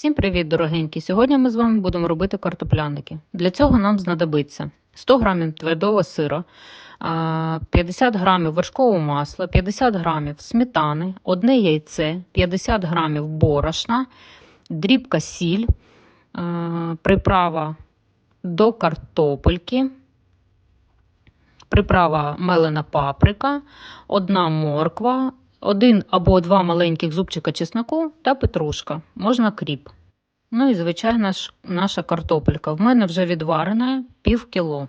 Всім привіт, дорогенькі! Сьогодні ми з вами будемо робити картопляники. Для цього нам знадобиться 100 г твердого сира, 50 г вершкового масла, 50 г сметани, одне яйце, 50 г борошна, дрібка сіль, приправа до картопельки, приправа мелена паприка, одна морква, один або два маленьких зубчика чесноку та петрушка, можна кріп. Ну і, звичайно ж, наша картопелька. В мене вже відварена пів кіло.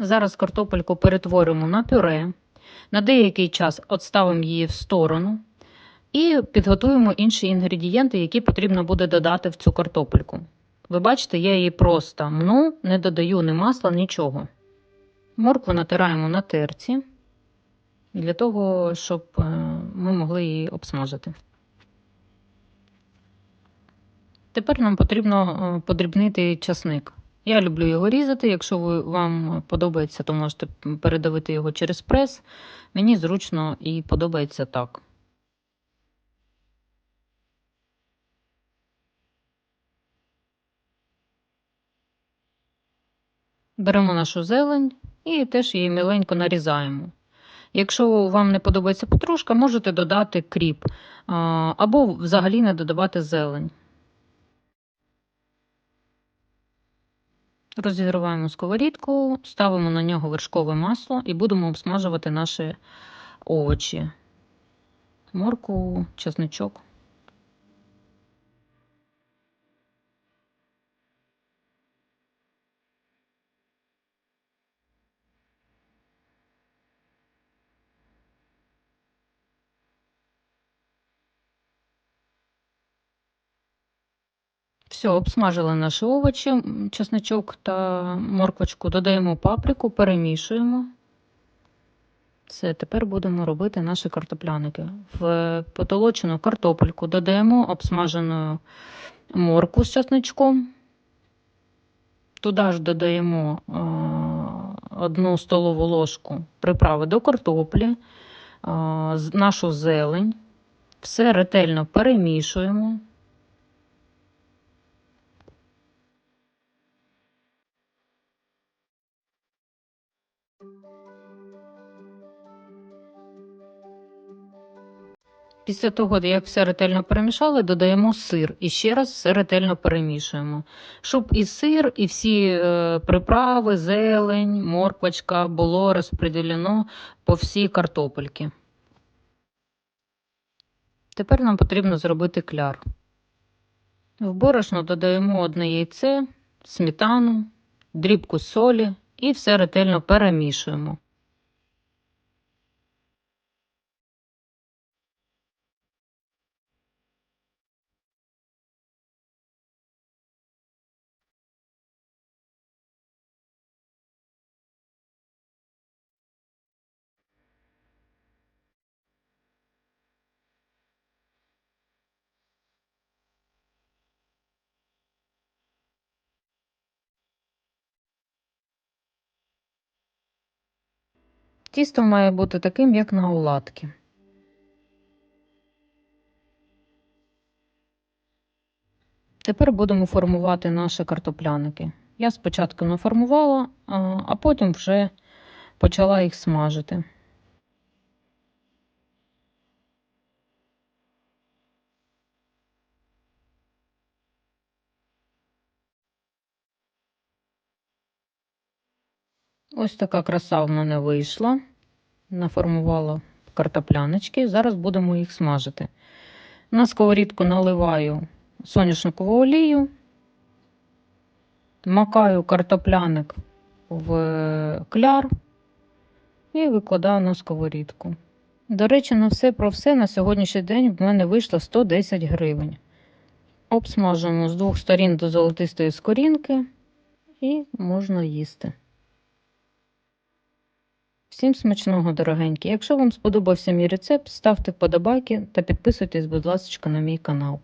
Зараз картопельку перетворимо на пюре. На деякий час відставимо її в сторону і підготуємо інші інгредієнти, які потрібно буде додати в цю картопельку. Ви бачите, я її просто мну, не додаю ні масла, нічого. Моркву натираємо на терці для того, щоб е, ми могли її обсмажити. Тепер нам потрібно е, подрібнити часник. Я люблю його різати. Якщо вам подобається, то можете передавити його через прес. Мені зручно і подобається так. Беремо нашу зелень і теж її міленько нарізаємо. Якщо вам не подобається петрушка, можете додати кріп або взагалі не додавати зелень. Розігріваємо сковорідку, ставимо на нього вершкове масло і будемо обсмажувати наші овочі, морку, чесничок. Все, обсмажили наші овочі, чесничок та морквочку, додаємо паприку, перемішуємо. Все, тепер будемо робити наші картопляники. В потолочену картопельку додаємо обсмажену морку з чесничком. Туди ж додаємо е, одну столову ложку приправи до картоплі, е, нашу зелень. Все ретельно перемішуємо. Після того, як все ретельно перемішали, додаємо сир і ще раз все ретельно перемішуємо, щоб і сир, і всі е, приправи, зелень, морквочка було розподілено по всій картопельці. Тепер нам потрібно зробити кляр. В борошно додаємо одне яйце, сметану, дрібку солі і все ретельно перемішуємо. Тісто має бути таким, як на оладки. Тепер будемо формувати наші картопляники. Я спочатку наформувала, а потім вже почала їх смажити. Ось така краса в мене вийшла. Наформувала картопляночки. Зараз будемо їх смажити. На сковорідку наливаю соняшникову олію, макаю картопляник в кляр і викладаю на сковорідку. До речі, на все про все на сьогоднішній день в мене вийшло 110 гривень. Обсмажуємо з двох сторін до золотистої скорінки і можна їсти. Всім смачного, дорогенькі! Якщо вам сподобався мій рецепт, ставте вподобайки та підписуйтесь, будь ласка, на мій канал.